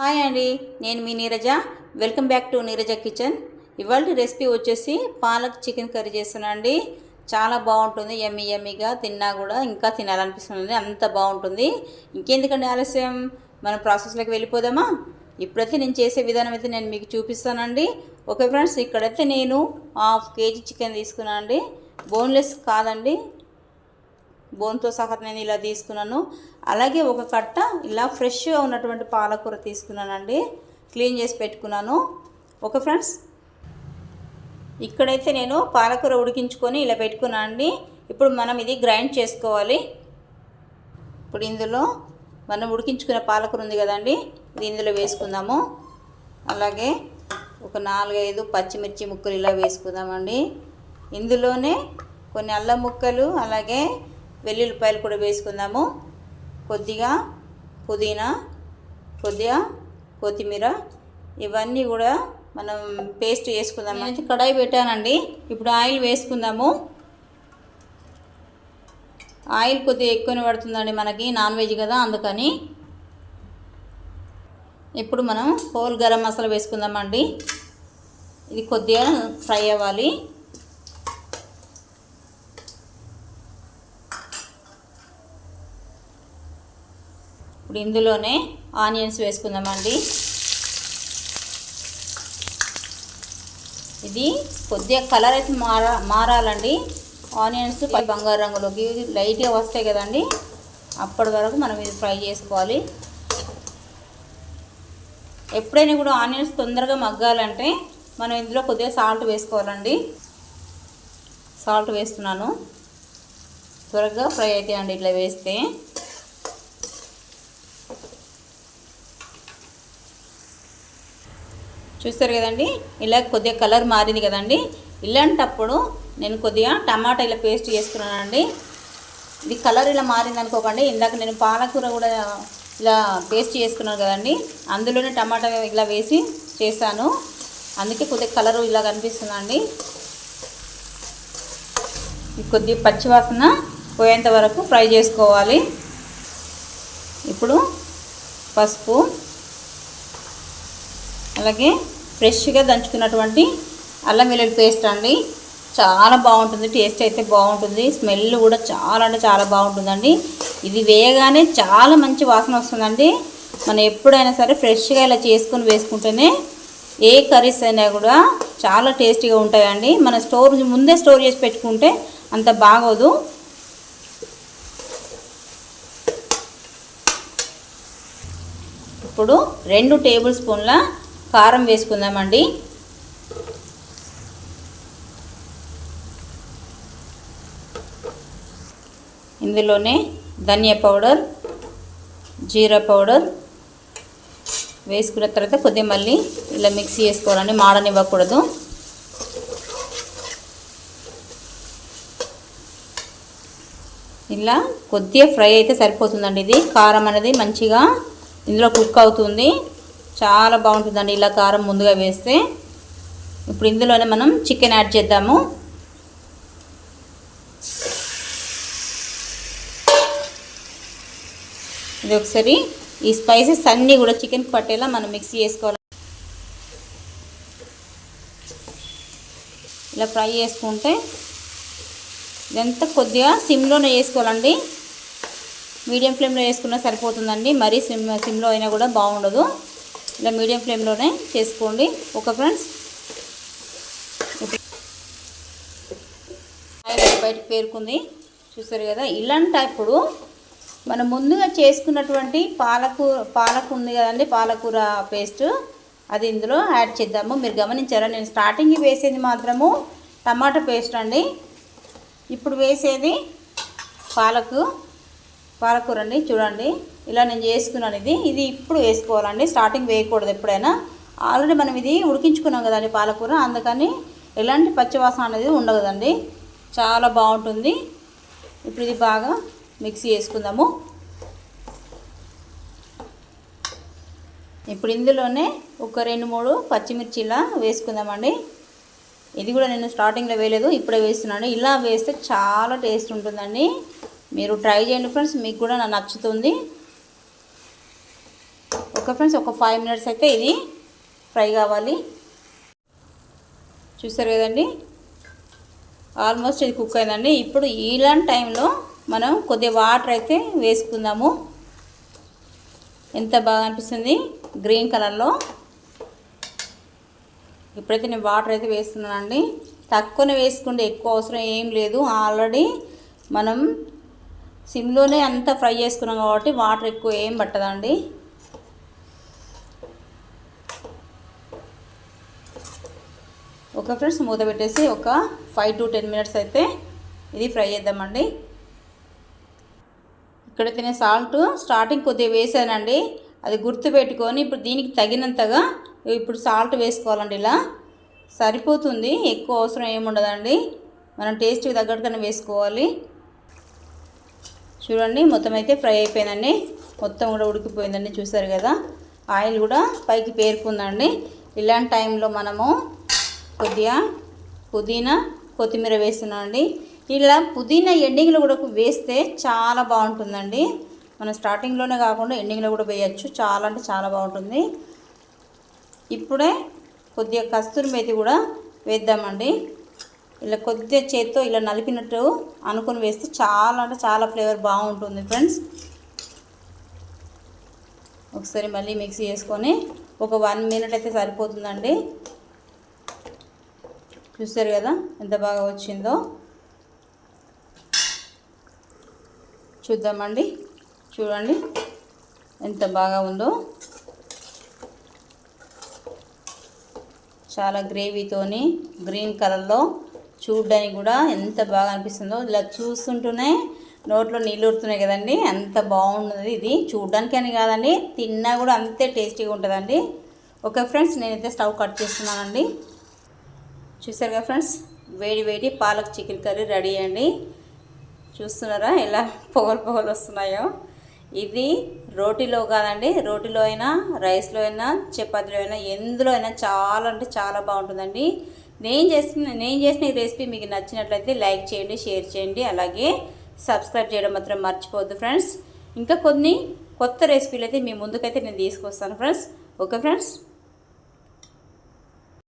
Hi అండి నేను మీ Neeraja. Welcome back to Neeraja kitchen ఇవాళ రెసిపీ వచ్చేసి పాలక్ చికెన్ కర్రీ చేస్తున్నాను అండి. చాలా బాగుంటుంది ఎమ్మి ఎమ్మిగా తిన్నా కూడా ఇంకా తినాలనిపిస్తుంది అంత బాగుంటుంది. ఇంకెందుకండి ఆలస్యం? మన ప్రాసెస్లోకి వెళ్ళిపోదామా? ఇప్పుడైతే నేను చేసే విధానం అయితే నేను మీకు చూపిస్తానండి. ఓకే ఫ్రెండ్స్ ఇక్కడైతే నేను హాఫ్ కేజీ చికెన్ తీసుకున్నాను అండి. బోన్లెస్ కాదండి బోన్తో సహా నేను ఇలా తీసుకున్నాను. అలాగే ఒక కట్ట ఇలా ఫ్రెష్గా ఉన్నటువంటి పాలకూర తీసుకున్నానండి. క్లీన్ చేసి పెట్టుకున్నాను. Okay friends? ఇక్కడైతే నేను పాలకూర ఉడికించుకొని ఇలా పెట్టుకున్నాను అండి. ఇప్పుడు మనం ఇది గ్రైండ్ చేసుకోవాలి. ఇప్పుడు ఇందులో మనం ఉడికించుకున్న పాలకూర ఉంది కదండి ఇది ఇందులో వేసుకుందాము. అలాగే ఒక నాలుగైదు పచ్చిమిర్చి ముక్కలు ఇలా వేసుకుందామండి. ఇందులోనే కొన్ని అల్లం ముక్కలు అలాగే వెల్లుల్లిపాయలు కూడా వేసుకుందాము. కొద్దిగా పుదీనా కొద్దిగా కొత్తిమీర ఇవన్నీ కూడా మనం పేస్ట్ వేసుకుందాం అయితే కడాయి పెట్టానండి. ఇప్పుడు ఆయిల్ వేసుకుందాము. ఆయిల్ కొద్దిగా ఎక్కువనే పడుతుందండి మనకి నాన్ వెజ్ కదా అందుకని. ఇప్పుడు మనం హోల్ గరం మసాలా వేసుకుందామండి. ఇది కొద్దిగా ఫ్రై అవ్వాలి. ఇప్పుడు ఇందులోనే ఆనియన్స్ వేసుకుందామండి. ఇది కొద్దిగా కలర్ అయితే మారా మారాలండి. ఆనియన్స్ పై బంగారు రంగులోకి లైట్గా వస్తాయి కదండి. అప్పటి వరకు మనం ఇది ఫ్రై చేసుకోవాలి. ఎప్పుడైనా కూడా ఆనియన్స్ తొందరగా మగ్గాలంటే మనం ఇందులో కొద్దిగా సాల్ట్ వేసుకోవాలండి. సాల్ట్ వేస్తున్నాను. త్వరగా ఫ్రై అవుతాయండి ఇట్లా వేస్తే. చూస్తారు కదండి? ఇలా కొద్దిగా కలర్ మారింది కదండి? ఇలాంటప్పుడు నేను కొద్దిగా టమాటా ఇలా పేస్ట్ చేసుకున్నానండి ఇది కలర్ ఇలా మారింది అనుకోకండి. ఇందాక నేను పాలకూర కూడా ఇలా పేస్ట్ చేసుకున్నాను కదండి. అందులోనే టమాటా ఇలా వేసి చేశాను. అందుకే కొద్దిగా కలర్ ఇలా కనిపిస్తుందండి. కొద్ది పచ్చివాసన పోయేంత వరకు ఫ్రై చేసుకోవాలి. ఇప్పుడు పసుపు అలాగే ఫ్రెష్గా దంచుకున్నటువంటి అల్లం వెల్లుల్లి పేస్ట్ అండి. చాలా బాగుంటుంది టేస్ట్ అయితే బాగుంటుంది స్మెల్ కూడా చాలా అంటే చాలా బాగుంటుందండి. ఇది వేయగానే చాలా మంచి వాసన వస్తుందండి. మనం ఎప్పుడైనా సరే ఫ్రెష్గా ఇలా చేసుకొని వేసుకుంటేనే ఏ కర్రీస్ అయినా కూడా చాలా టేస్టీగా ఉంటాయండి. మన స్టోర్ ముందే స్టోర్ చేసి పెట్టుకుంటే అంత బాగోదు. ఇప్పుడు రెండు టేబుల్ స్పూన్ల కారం వేసుకుందామండి. ఇందులోనే ధనియా పౌడర్ జీరా పౌడర్ వేసుకున్న తర్వాత కొద్దిగా మళ్ళీ ఇలా మిక్సీ చేసుకోవాలండి మాడనివ్వకూడదు. ఇలా కొద్దిగా ఫ్రై అయితే సరిపోతుందండి ఇది. కారం అనేది మంచిగా ఇందులో కుక్ అవుతుంది. చాలా బాగుంటుందండి. ఇలా కారం ముందుగా వేస్తే ఇప్పుడు ఇందులోనే మనం చికెన్ యాడ్ చేద్దాము. ఇది ఒకసారి ఈ స్పైసెస్ అన్నీ కూడా చికెన్ పట్టేలా మనం మిక్స్ చేసుకోవాలి. ఇలా ఫ్రై చేసుకుంటే ఇదంతా కొద్దిగా సిమ్లోనే వేసుకోవాలండి. మీడియం ఫ్లేమ్లో వేసుకున్నా సరిపోతుందండి. మరీ సిమ్ సిమ్లో అయినా కూడా బాగుండదు. ఇలా మీడియం ఫ్లేమ్లోనే చేసుకోండి. ఓకే ఫ్రెండ్స్ బయట బయటకు పేరుకుంది. చూస్తారు కదా ఇలాంటప్పుడు మనం ముందుగా చేసుకున్నటువంటి పాలకూర పాలకు ఉంది కదండి పాలకూర పేస్ట్. అది ఇందులో యాడ్ చేద్దాము. మీరు గమనించారా? నేను స్టార్టింగ్ వేసేది మాత్రము టమాటా పేస్ట్ అండి. ఇప్పుడు వేసేది పాలకు. పాలకూర అండి చూడండి. ఇలా నేను చేసుకున్నాను ఇది. ఇది ఇప్పుడు వేసుకోవాలండి. స్టార్టింగ్ వేయకూడదు ఎప్పుడైనా. ఆల్రెడీ మనం ఇది ఉడికించుకున్నాం కదండి పాలకూర. అందుకని ఎలాంటి పచ్చివాసన అనేది ఉండదండి చాలా బాగుంటుంది. ఇప్పుడు ఇది బాగా మిక్సీ చేసుకుందాము ఇప్పుడు ఇందులోనే ఒక రెండు మూడు పచ్చిమిర్చిలా వేసుకుందామండి. ఇది కూడా నేను స్టార్టింగ్లో వేయలేదు. ఇప్పుడే వేస్తున్నాను. ఇలా వేస్తే చాలా టేస్ట్ ఉంటుందండి. మీరు ట్రై చేయండి ఫ్రెండ్స్ మీకు కూడా నాకు నచ్చుతుంది. ఓకే ఫ్రెండ్స్ ఒక ఫైవ్ మినిట్స్ అయితే ఇది ఫ్రై కావాలి. చూసారు కదండి? ఆల్మోస్ట్ ఇది కుక్ అయిందండి. ఇప్పుడు ఇలాంటి టైంలో మనం కొద్దిగా వాటర్ అయితే వేసుకుందాము. ఎంత బాగా అనిపిస్తుంది? గ్రీన్ కలర్లో ఇప్పుడైతే నేను వాటర్ అయితే వేస్తున్నానండి. తక్కువనే వేసుకుంటే ఎక్కువ అవసరం ఏం లేదు. ఆల్రెడీ మనం సిమ్లోనే అంతా ఫ్రై చేసుకున్నాం కాబట్టి వాటర్ ఎక్కువ ఏం పట్టదండి. ఒక ఫ్రెండ్స్ మూత పెట్టేసి ఒక ఫైవ్ టు టెన్ మినిట్స్ అయితే ఇది ఫ్రై చేద్దామండి. ఇక్కడైతే నేను సాల్ట్ స్టార్టింగ్ కొద్దిగా వేసానండి. అది గుర్తు పెట్టుకొని ఇప్పుడు దీనికి తగినంతగా ఇప్పుడు సాల్ట్ వేసుకోవాలండి ఇలా. సరిపోతుంది ఎక్కువ అవసరం ఏముండదండి. మనం టేస్ట్కి తగ్గట్టుగానే వేసుకోవాలి. చూడండి మొత్తం అయితే ఫ్రై అయిపోయిందండి. మొత్తం కూడా ఉడికిపోయిందండి చూసారు కదా? ఆయిల్ కూడా పైకి పేరుకుందండి. ఇలాంటి టైంలో మనము కొద్దిగా పుదీనా కొత్తిమీర వేస్తున్నామండి. ఇలా పుదీనా ఎండింగ్లో కూడా వేస్తే చాలా బాగుంటుందండి. మనం స్టార్టింగ్లోనే కాకుండా ఎండింగ్లో కూడా వేయచ్చు. చాలా అంటే చాలా బాగుంటుంది. ఇప్పుడే కొద్దిగా కస్తూరి మేతి కూడా వేద్దామండి. ఇలా కొద్దిగా చేత్తో ఇలా నలిపినట్టు అనుకుని వేస్తే చాలా అంటే చాలా ఫ్లేవర్ బాగుంటుంది ఫ్రెండ్స్. ఒకసారి మళ్ళీ మిక్సీ చేసుకొని ఒక వన్ మినిట్ అయితే సరిపోతుందండి. చూస్తారు కదా ఎంత బాగా వచ్చిందో. చూద్దామండి. చూడండి ఎంత బాగా ఉందో. చాలా గ్రేవీతోని గ్రీన్ కలర్లో చూడడానికి కూడా ఎంత బాగా అనిపిస్తుందో. ఇలా చూస్తుంటూనే నోట్లో నీళ్ళు ఊరుతున్నాయి కదండి. అంత బాగున్నది ఇది. చూడడానికి అని కాదండి తిన్నా కూడా అంతే టేస్టీగా ఉంటుందండి. ఓకే ఫ్రెండ్స్ నేనైతే స్టవ్ కట్ చేస్తున్నానండి. చూసారు కదా ఫ్రెండ్స్ వేడి వేడి పాలక్ చికెన్ కర్రీ రెడీ అండి. చూస్తున్నారా ఎలా పొగలు పొగలు వస్తున్నాయో. ఇది రోటీలో కాదండి రోటీలో అయినా రైస్లో అయినా చపాతీలో అయినా ఎందులో అయినా చాలా అంటే చాలా బాగుంటుందండి. నేను చేసిన నేను చేసిన ఈ రెసిపీ మీకు నచ్చినట్లయితే లైక్ చేయండి షేర్ చేయండి అలాగే సబ్స్క్రైబ్ చేయడం మాత్రం మర్చిపోవద్దు ఫ్రెండ్స్. ఇంకా కొన్ని కొత్త రెసిపీలు అయితే మీ ముందుకైతే నేను తీసుకొస్తాను ఫ్రెండ్స్. Okay friends?